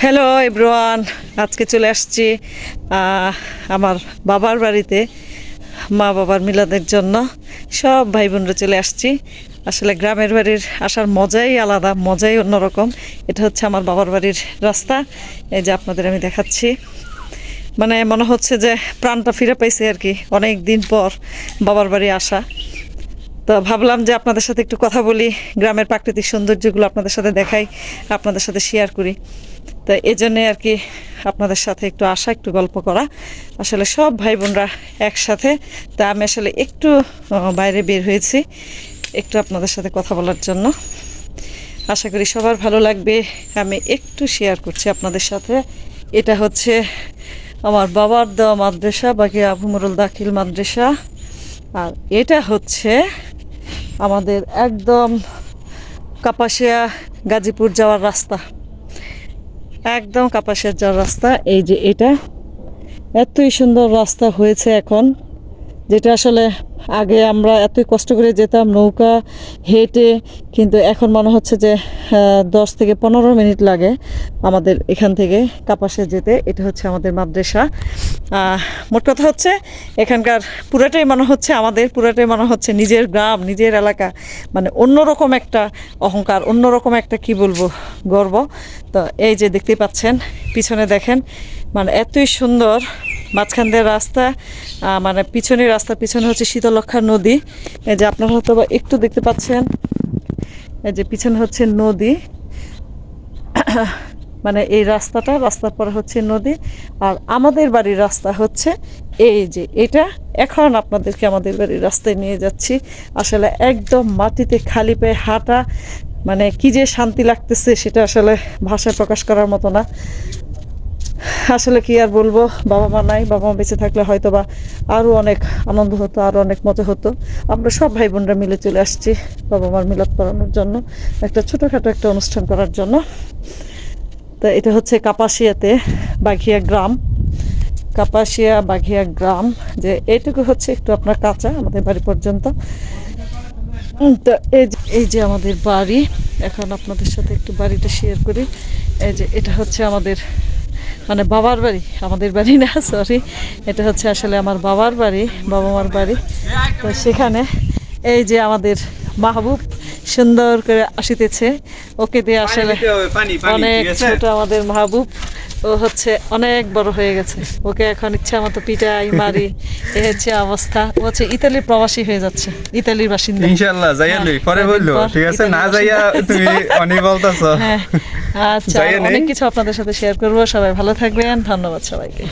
Hello everyone আজকে চলে আসছি আমার বাবার বাড়িতে, মা বাবার মিলাদের জন্য। সব ভাই বোনরা চলে আসছি। আসলে গ্রামের বাড়ির আসার মজাই আলাদা, মজাই অন্যরকম। এটা হচ্ছে আমার বাবার বাড়ির রাস্তা। এই যে আপনাদের আমি দেখাচ্ছি। মানে মনে হচ্ছে যে প্রাণটা ফিরে পাইছে আর কি, অনেক দিন পর বাবার বাড়ি আসা। তো ভাবলাম যে আপনাদের সাথে একটু কথা বলি, গ্রামের প্রাকৃতিক সৌন্দর্যগুলো আপনাদের সাথে দেখাই, আপনাদের সাথে শেয়ার করি। তো জন্যে আর কি আপনাদের সাথে একটু আসা, একটু গল্প করা। আসলে সব ভাই বোনরা একসাথে, তা আমি আসলে একটু বাইরে বের হয়েছি, একটু আপনাদের সাথে কথা বলার জন্য। আশা করি সবার ভালো লাগবে। আমি একটু শেয়ার করছি আপনাদের সাথে। এটা হচ্ছে আমার বাবার দেওয়া মাদ্রাসা, বাকি আবুমরুল দাখিল মাদ্রাসা। আর এটা হচ্ছে আমাদের একদম কাপাসিয়া গাজীপুর যাওয়ার রাস্তা। একদম কাপাসিয়া যাওয়ার রাস্তা। এই যে এটা, এতই সুন্দর রাস্তা হয়েছে এখন, যেটা আসলে আগে আমরা এতই কষ্ট করে যেতাম নৌকা হেঁটে, কিন্তু এখন মনে হচ্ছে যে দশ থেকে পনেরো মিনিট লাগে আমাদের এখান থেকে কাপাসে যেতে। এটা হচ্ছে আমাদের মাদ্রাসা। মোট কথা হচ্ছে, এখানকার পুরাটাই মনে হচ্ছে আমাদের, পুরাটাই মনে হচ্ছে নিজের গ্রাম, নিজের এলাকা। মানে অন্যরকম একটা অহংকার, অন্যরকম একটা কি বলব, গর্ব। তো এই যে দেখতেই পাচ্ছেন, পিছনে দেখেন মানে এতই সুন্দর মাঝখান দিয়ে রাস্তা মানে পিছনের রাস্তা পিছনে হচ্ছে শীতলক্ষা নদী। এই যে আপনারা হয়তো একটু দেখতে পাচ্ছেন, এই যে পিছনে হচ্ছে নদী। মানে এই রাস্তাটা, রাস্তার পরে হচ্ছে নদী। আর আমাদের বাড়ির রাস্তা হচ্ছে এই যে এটা। এখন আপনাদেরকে আমাদের বাড়ির রাস্তায় নিয়ে যাচ্ছি। আসলে একদম মাটিতে খালি পায়ে হাঁটা মানে কি যে শান্তি লাগতেছে সেটা আসলে ভাষায় প্রকাশ করার মতো না। আসলে কি আর বলব, বাবা মা নাই, বাবা মা বেঁচে থাকলে হয়তো বা আরও অনেক আনন্দ হতো আরও অনেক মজা হতো। আমরা সব ভাই বোনরা মিলে চলে আসছি বাবা মার মিলাদ করানোর জন্য, একটা ছোটোখাটো একটা অনুষ্ঠান করার জন্য। তো এটা হচ্ছে কাপাসিয়াতে বাঘিয়া গ্রাম। কাপাসিয়া বাঘিয়া গ্রাম, যে এইটুকু হচ্ছে একটু আপনার কাঁচা আমাদের বাড়ি পর্যন্ত। তো এই যে এই যে আমাদের বাড়ি, এখন আপনাদের সাথে একটু বাড়িটা শেয়ার করি। এই যে এটা হচ্ছে আমাদের মানে বাবার বাড়ি, আমাদের বাড়ি না সরি এটা হচ্ছে আসলে আমার বাবার বাড়ি, বাবা মার বাড়ি। তো সেখানে এই যে আমাদের মাহবুব সুন্দর করে আসিতেছে। ওকে দিয়ে আসলে অনেক ছোট আমাদের মাহবুব। ও হচ্ছে অনেক বড় হয়ে গেছে। ওকে এখন ইচ্ছা মতো পিটাই মারি। এ হচ্ছে অবস্থা। ও হচ্ছে ইতালির প্রবাসী হয়ে যাচ্ছে। ইতালির বাসিন্দা। ইনশাআল্লাহ যাইয়া লই পরে হ্যাঁ, বলল ঠিক আছে না যাইয়া তুমি অনেক বলতাছো? হ্যাঁ আচ্ছা অনেক কিছু আপনাদের সাথে শেয়ার করব। সবাই ভালো থাকবেন। ধন্যবাদ সবাইকে।